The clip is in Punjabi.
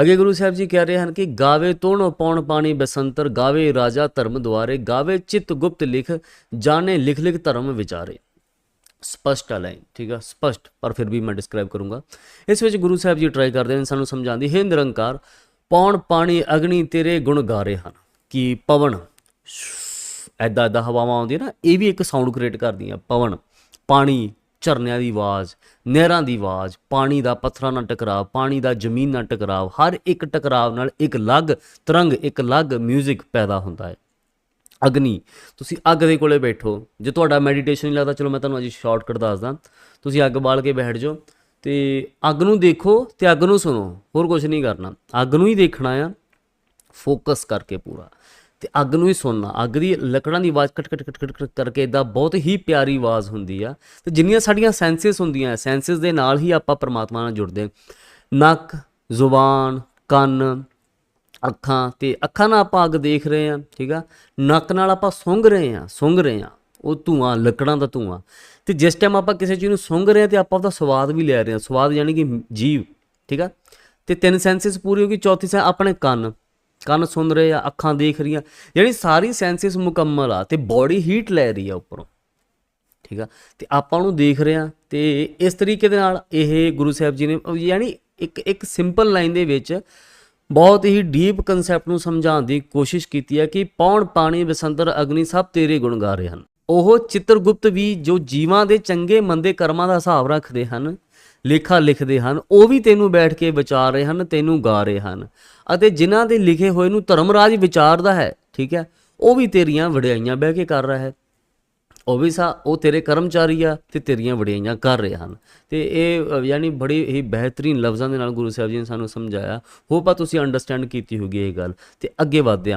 ਅੱਗੇ ਗੁਰੂ ਸਾਹਿਬ ਜੀ ਕਹਿ ਰਹੇ ਹਨ ਕਿ ਗਾਵੇ ਤੋਣ ਪੌਣ ਪਾਣੀ ਬਸੰਤਰ, ਗਾਵੇ ਰਾਜਾ ਧਰਮ ਦੁਆਰੇ, ਗਾਵੇ ਚਿਤ ਗੁਪਤ ਲਿਖ, ਜਾਣੇ ਲਿਖ ਲਿਖ ਧਰਮ ਵਿਚਾਰੇ। ਸਪਸ਼ਟ ਹੈ ਠੀਕ ਆ? ਸਪਸ਼ਟ, ਪਰ ਫਿਰ ਵੀ ਮੈਂ ਡਿਸਕ੍ਰਾਈਬ ਕਰੂੰਗਾ। ਇਸ ਵਿੱਚ ਗੁਰੂ ਸਾਹਿਬ ਜੀ ਟਰਾਈ ਕਰਦੇ ਨੇ, ਸਾਨੂੰ ਸਮਝਾਉਂਦੀ, ਹੈ ਨਿਰੰਕਾਰ, ਪੌਣ ਪਾਣੀ ਅਗਨੀ ਤੇਰੇ ਗੁਣ ਗਾ ਰਹੇ ਹਨ। ਕਿ ਪਵਨ ਐਦਾਂ ਐਦਾਂ ਹਵਾਵਾਂ ਆਉਂਦੀਆਂ ਨਾ, ਇਹ ਵੀ ਇੱਕ ਸਾਊਂਡ ਕ੍ਰੀਏਟ ਕਰਦੀਆਂ, ਪਵਨ, ਪਾਣੀ ਝਰਨਿਆਂ ਦੀ ਆਵਾਜ਼, ਨਹਿਰਾਂ ਦੀ ਆਵਾਜ਼, ਪਾਣੀ ਦਾ ਪੱਥਰਾਂ ਨਾਲ ਟਕਰਾਵ ਪਾਣੀ ਦਾ ਜ਼ਮੀਨ ਨਾਲ ਟਕਰਾਵ ਹਰ ਇੱਕ ਟਕਰਾਵ ਨਾਲ ਇੱਕ ਅਲੱਗ ਤਰੰਗ, ਇੱਕ ਅਲੱਗ 뮤직 ਪੈਦਾ ਹੁੰਦਾ ਹੈ। ਅਗਨੀ, ਤੁਸੀਂ ਅੱਗ ਦੇ ਕੋਲੇ ਬੈਠੋ। ਜੇ ਤੁਹਾਡਾ ਮੈਡੀਟੇਸ਼ਨ ਨਹੀਂ ਲੱਗਦਾ, ਚਲੋ ਮੈਂ ਤੁਹਾਨੂੰ ਅੱਜ ਸ਼ਾਰਟਕਟ ਦੱਸਦਾ। ਤੁਸੀਂ ਅੱਗ ਬਾਲ ਕੇ ਬੈਠ ਜਾਓ ਤੇ ਅੱਗ ਨੂੰ ਦੇਖੋ ਤੇ ਅੱਗ ਨੂੰ ਸੁਣੋ, ਹੋਰ ਕੁਝ ਨਹੀਂ ਕਰਨਾ। ਅੱਗ ਨੂੰ ਹੀ ਦੇਖਣਾ ਆ ਫੋਕਸ ਕਰਕੇ ਪੂਰਾ। ਤੇ ਅੱਗ ਨੂੰ ਹੀ ਸੁਣਨਾ। ਅੱਗ ਦੀ ਲੱਕੜਾਂ ਦੀ ਆਵਾਜ਼ ਕਟ ਕਟ ਕਟ ਕਟ ਕਰਕੇ ਇਦਾਂ ਬਹੁਤ ਹੀ ਪਿਆਰੀ ਆਵਾਜ਼ ਹੁੰਦੀ ਆ। ਤੇ ਜਿੰਨੀਆਂ ਸਾਡੀਆਂ ਸੈਂਸਸ ਹੁੰਦੀਆਂ ਸੈਂਸਸ ਦੇ ਨਾਲ ਹੀ ਆਪਾਂ ਪਰਮਾਤਮਾ ਨਾਲ ਜੁੜਦੇ ਹਾਂ। ਨੱਕ, ਜ਼ੁਬਾਨ, ਕੰਨ, ਅੱਖਾਂ ਤੇ ਅੱਖਾਂ ਨਾਲ ਆਪਾਂ ਅੱਗ ਦੇਖ ਰਹੇ ਹਾਂ, ਠੀਕ ਆ? ਨੱਕ ਨਾਲ ਆਪਾਂ ਸੁੰਘ ਰਹੇ ਹਾਂ, ਸੁੰਘ ਰਹੇ ਹਾਂ। ਉਹ ਧੂਆਂ, ਲੱਕੜਾਂ ਦਾ ਧੂਆਂ। ਤੇ ਜਿਸ ਟਾਈਮ ਆਪਾਂ ਕਿਸੇ ਚੀਜ਼ ਨੂੰ ਸੁੰਘ ਰਹੇ ਹਾਂ ਤੇ ਆਪਾਂ ਉਹਦਾ ਸਵਾਦ ਵੀ ਲੈ ਰਹੇ ਹਾਂ। ਸਵਾਦ ਯਾਨੀ ਕਿ ਜੀਵ, ਠੀਕ ਆ? ਤੇ ਤਿੰਨ ਸੈਂਸਸ ਪੂਰੀ ਹੋ ਗਈ, ਚੌਥੀ ਸੈਂ ਆਪਣੇ ਕੰਨ। ਕੰਨ ਸੁਣ ਰਹੇ ਆ, ਅੱਖਾਂ ਦੇਖ ਰਹੀਆਂ। ਯਾਨੀ ਸਾਰੀ ਸੈਂਸਿਸ ਮੁਕੰਮਲ ਆ ਤੇ ਬਾਡੀ ਹੀਟ ਲੈ ਰਹੀ ਆ ਉੱਪਰੋਂ। ਠੀਕ ਆ? ਤੇ ਆਪਾਂ ਉਹਨੂੰ ਦੇਖ ਰਹੇ ਆ ਤੇ ਇਸ ਤਰੀਕੇ ਦੇ ਨਾਲ ਇਹ ਗੁਰੂ ਸਾਹਿਬ ਜੀ ਨੇ ਯਾਨੀ ਇੱਕ ਇੱਕ ਸਿੰਪਲ ਲਾਈਨ ਦੇ ਵਿੱਚ ਬਹੁਤ ਹੀ ਡੀਪ ਕਨਸੈਪਟ ਨੂੰ ਸਮਝਾਉਣ ਦੀ ਕੋਸ਼ਿਸ਼ ਕੀਤੀ ਹੈ ਕਿ ਪੌਣ ਪਾਣੀ ਬਸੰਤਰ ਅਗਨੀ ਸਭ ਤੇਰੇ ਗੁਣ ਗਾ ਰਹੇ ਹਨ। ਉਹ ਚਿੱਤਰਗੁਪਤ ਵੀ ਜੋ ਜੀਵਾਂ ਦੇ ਚੰਗੇ, ਮੰਦੇ ਕਰਮਾਂ ਦਾ ਹਿਸਾਬ ਰੱਖਦੇ ਹਨ ਲੇਖਾ ਲਿਖਦੇ ਹਨ, ਉਹ ਵੀ ਤੈਨੂੰ ਬੈਠ ਕੇ ਵਿਚਾਰ ਰਹੇ ਹਨ, ਤੈਨੂੰ ਗਾ ਰਹੇ ਹਨ। ਅਤੇ ਜਿਨ੍ਹਾਂ ਦੇ ਲਿਖੇ ਹੋਏ ਨੂੰ ਧਰਮਰਾਜ ਵਿਚਾਰਦਾ ਹੈ, ਠੀਕ ਹੈ, ਉਹ ਵੀ ਤੇਰੀਆਂ ਵਡਿਆਈਆਂ ਬਹਿ ਕੇ ਕਰ ਰਿਹਾ ਹੈ। ਉਹ ਵੀ ਸਾ, ਉਹ ਤੇਰੇ ਕਰਮਚਾਰੀ ਆ ਤੇ ਤੇਰੀਆਂ ਵਡਿਆਈਆਂ ਕਰ ਰਹੇ ਹਨ। ਤੇ ਇਹ ਯਾਨੀ ਬੜੀ ਹੀ ਬਿਹਤਰੀਨ ਲਫ਼ਜ਼ਾਂ ਦੇ ਨਾਲ ਗੁਰੂ ਸਾਹਿਬ ਜੀ ਨੇ ਸਾਨੂੰ ਸਮਝਾਇਆ। ਹੋਪ ਆ ਤੁਸੀਂ ਅੰਡਰਸਟੈਂਡ ਕੀਤੀ ਹੋਗੀ ਇਹ ਗੱਲ। ਤੇ ਅੱਗੇ ਵਧਦੇ ਹਾਂ ਆਪਾਂ।